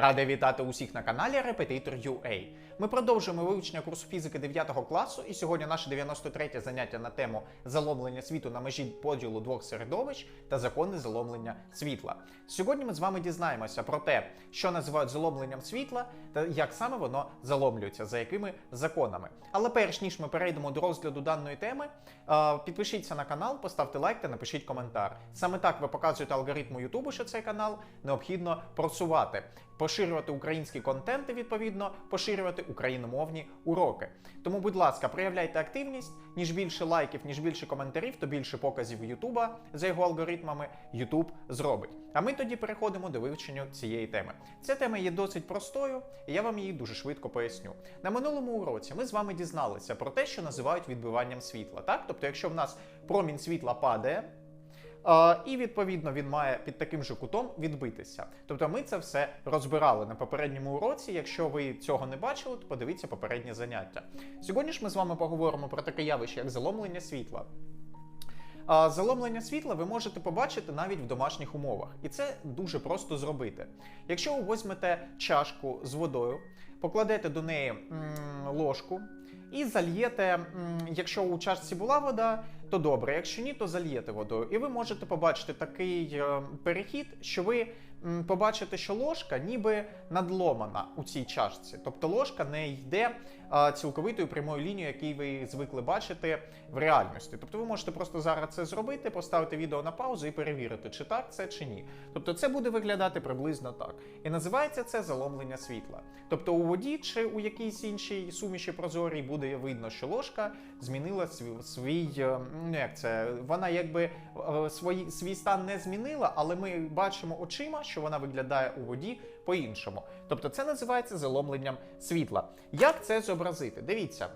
Радий вітати усіх на каналі Repetitor UA. Ми продовжуємо вивчення курсу фізики 9 класу, і сьогодні наше 93 заняття на тему заломлення світу на межі поділу двох середовищ та закони заломлення світла. Сьогодні ми з вами дізнаємося про те, що називають заломленням світла та як саме воно заломлюється, за якими законами. Але перш ніж ми перейдемо до розгляду даної теми, е, підпишіться на канал, поставте лайк та напишіть коментар. Саме так ви показуєте алгоритму Ютубу, що цей канал необхідно просувати, поширювати український контент і відповідно поширювати україномовні уроки. Тому, будь ласка, проявляйте активність. Ніж більше лайків, ніж більше коментарів, то більше показів Ютуба за його алгоритмами Ютуб зробить. А ми тоді переходимо до вивчення цієї теми. Ця тема є досить простою, і я вам її дуже швидко поясню. На минулому уроці ми з вами дізналися про те, що називають відбиванням світла. Так, тобто, якщо в нас промінь світла падає. І відповідно він має під таким же кутом відбитися. Тобто ми це все розбирали на попередньому уроці. Якщо ви цього не бачили, то подивіться попереднє заняття. Сьогодні ж ми з вами поговоримо про таке явище, як заломлення світла. Заломлення світла ви можете побачити навіть в домашніх умовах, і це дуже просто зробити. Якщо ви візьмете чашку з водою, покладете до неї ложку і зальєте, якщо у чашці була вода, то добре, якщо ні, то зальєте водою. І ви можете побачити такий е, перехід, що ви побачите, що ложка ніби надломана у цій чашці. Тобто ложка не йде цілковитою прямою лінією, який ви звикли бачити в реальності. Тобто ви можете просто зараз це зробити, поставити відео на паузу і перевірити, чи так це чи ні. Тобто це буде виглядати приблизно так. І називається це заломлення світла. Тобто у воді чи у якійсь іншій суміші прозорій буде видно, що ложка змінила свій, свій е, ну як це, вона якби е, свої, свій стан не змінила, але ми бачимо очима, що вона виглядає у воді по-іншому. Тобто це називається заломленням світла. Як це зобразити? Дивіться.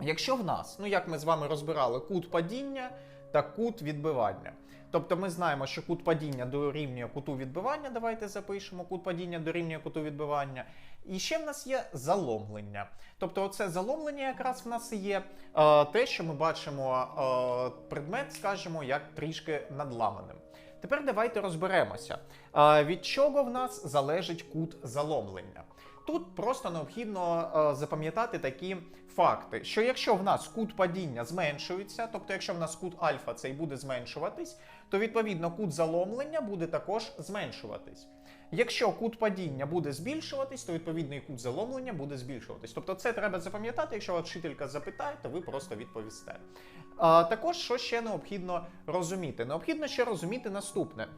Якщо в нас, ну як ми з вами розбирали, кут падіння та кут відбивання. Тобто ми знаємо, що кут падіння дорівнює куту відбивання. Давайте запишемо кут падіння дорівнює куту відбивання. І ще в нас є заломлення. Тобто, оце заломлення якраз в нас є е, те, що ми бачимо е, предмет, скажімо, як трішки надламаним. Тепер давайте розберемося, е, від чого в нас залежить кут заломлення. Тут просто необхідно е, запам'ятати такі факти, що якщо в нас кут падіння зменшується, тобто якщо в нас кут альфа цей буде зменшуватись, то відповідно кут заломлення буде також зменшуватись. Якщо кут падіння буде збільшуватись, то відповідно і кут заломлення буде збільшуватись. Тобто це треба запам'ятати, якщо вчителька запитає, то ви просто відповісте. А, також що ще необхідно розуміти? Необхідно ще розуміти наступне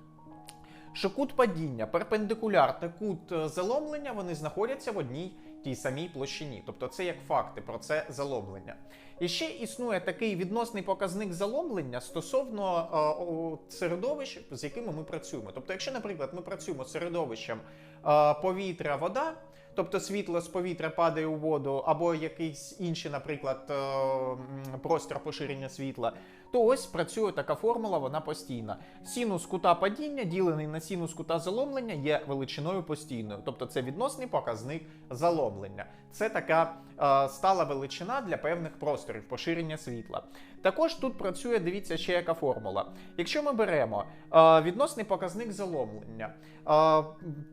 що кут падіння, перпендикуляр та кут е, заломлення вони знаходяться в одній тій самій площині. Тобто це як факти про це заломлення. І ще існує такий відносний показник заломлення стосовно е, о, середовищ, з якими ми працюємо. Тобто, якщо, наприклад, ми працюємо з середовищем е, повітря, вода. Тобто світло з повітря падає у воду, або якийсь інший, наприклад, е, простір поширення світла, то ось працює така формула, вона постійна. Синус кута падіння, ділений на синус кута заломлення, є величиною постійною. Тобто це відносний показник заломлення. Це така е, стала величина для певних просторів поширення світла. Також тут працює, дивіться, ще яка формула. Якщо ми беремо е, відносний показник заломлення е,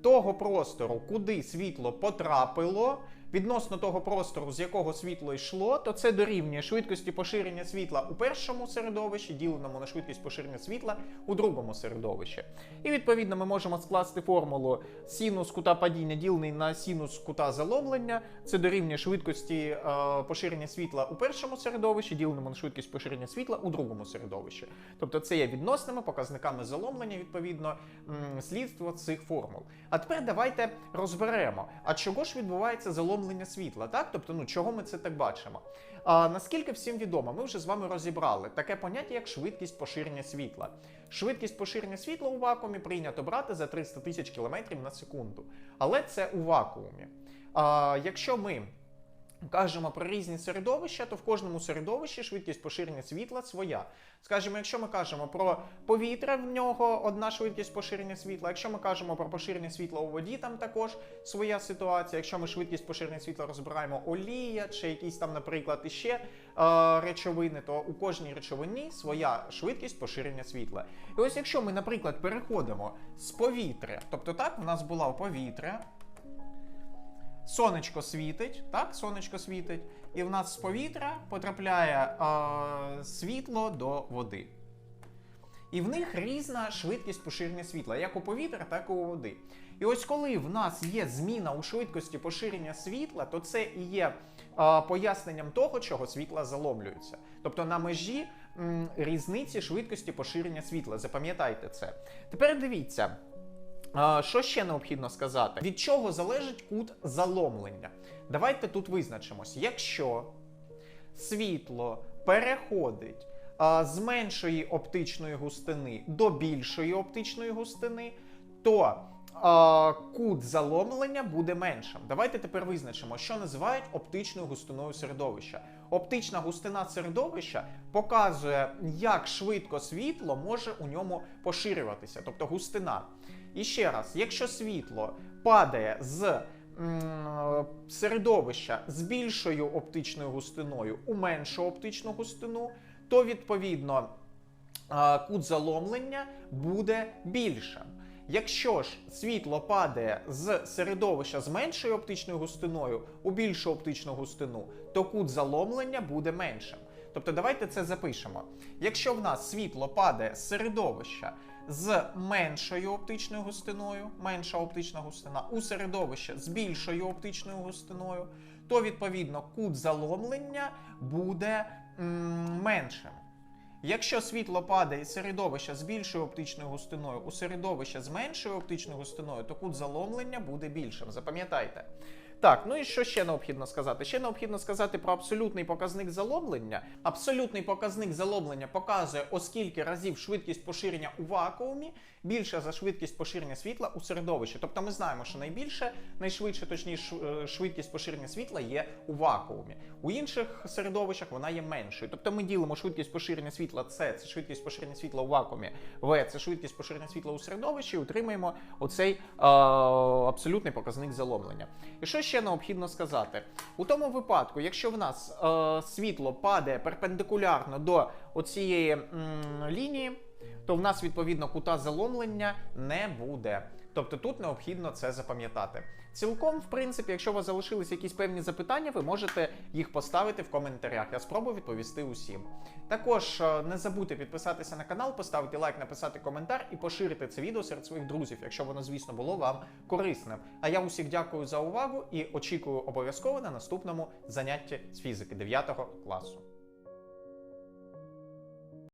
того простору, куди світло потрапило, відносно того простору, з якого світло йшло, то це дорівнює швидкості поширення світла у першому середовищі, діленому на швидкість поширення світла у другому середовищі. І відповідно ми можемо скласти формулу синус кута падіння, ділений на синус кута заломлення. Це дорівнює швидкості е, поширення світла у першому середовищі, діленому на швидкість поширення світла у другому середовищі. Тобто це є відносними показниками заломлення, відповідно, слідство цих формул. А тепер давайте розберемо, а чого ж відбувається заломлення світла? Так, тобто, ну чого ми це так бачимо? А, наскільки всім відомо, ми вже з вами розібрали таке поняття, як швидкість поширення світла. Швидкість поширення світла у вакуумі прийнято брати за 300 тисяч кілометрів на секунду. Але це у вакуумі. А, якщо ми кажемо про різні середовища, то в кожному середовищі швидкість поширення світла своя. Скажімо, якщо ми кажемо про повітря, в нього одна швидкість поширення світла. Якщо ми кажемо про поширення світла у воді, там також своя ситуація. Якщо ми швидкість поширення світла розбираємо олія чи якісь там, наприклад, іще е, речовини, то у кожній речовині своя швидкість поширення світла. І ось якщо ми, наприклад, переходимо з повітря, тобто так, в нас була повітря. Сонечко світить, так, сонечко світить, і в нас з повітря потрапляє е, світло до води. І в них різна швидкість поширення світла, як у повітря, так і у води. І ось коли в нас є зміна у швидкості поширення світла, то це і є е, поясненням того, чого світла заломлюється. Тобто на межі м, різниці швидкості поширення світла. Запам'ятайте це. Тепер дивіться. Що ще необхідно сказати? Від чого залежить кут заломлення? Давайте тут визначимось. Якщо світло переходить з меншої оптичної густини до більшої оптичної густини, то а, кут заломлення буде меншим. Давайте тепер визначимо, що називають оптичною густиною середовища. Оптична густина середовища показує, як швидко світло може у ньому поширюватися, тобто густина. І ще раз, якщо світло падає з середовища з більшою оптичною густиною у меншу оптичну густину, то відповідно кут заломлення буде більшим. Якщо ж світло падає з середовища з меншою оптичною густиною у більшу оптичну густину, то кут заломлення буде меншим. Тобто давайте це запишемо. Якщо в нас світло падає з середовища з меншою оптичною густиною, менша оптична густина, у середовище з більшою оптичною густиною, то відповідно кут заломлення буде м, меншим. Якщо світло падає з середовища з більшою оптичною густиною у середовище з меншою оптичною густиною, то кут заломлення буде більшим. Запам'ятайте. Так, ну і що ще необхідно сказати? Ще необхідно сказати про абсолютний показник заломлення. Абсолютний показник заломлення показує, оскільки разів швидкість поширення у вакуумі більша за швидкість поширення світла у середовищі. Тобто ми знаємо, що найбільше, найшвидше, точніше, е, швидкість поширення світла є у вакуумі. У інших середовищах вона є меншою. Тобто ми ділимо швидкість поширення світла С це швидкість поширення світла у вакуумі, В це швидкість поширення світла у середовищі, і отримаємо оцей е, абсолютний показник заломлення. І що ще необхідно сказати? У тому випадку, якщо в нас е, світло падає перпендикулярно до оцієї м, лінії, то в нас відповідно кута заломлення не буде. Тобто тут необхідно це запам'ятати. Цілком, в принципі, якщо у вас залишились якісь певні запитання, ви можете їх поставити в коментарях. Я спробую відповісти усім. Також е, не забудьте підписатися на канал, поставити лайк, написати коментар і поширити це відео серед своїх друзів, якщо воно, звісно, було вам корисним. А я усіх дякую за увагу і очікую обов'язково на наступному занятті з фізики 9 класу.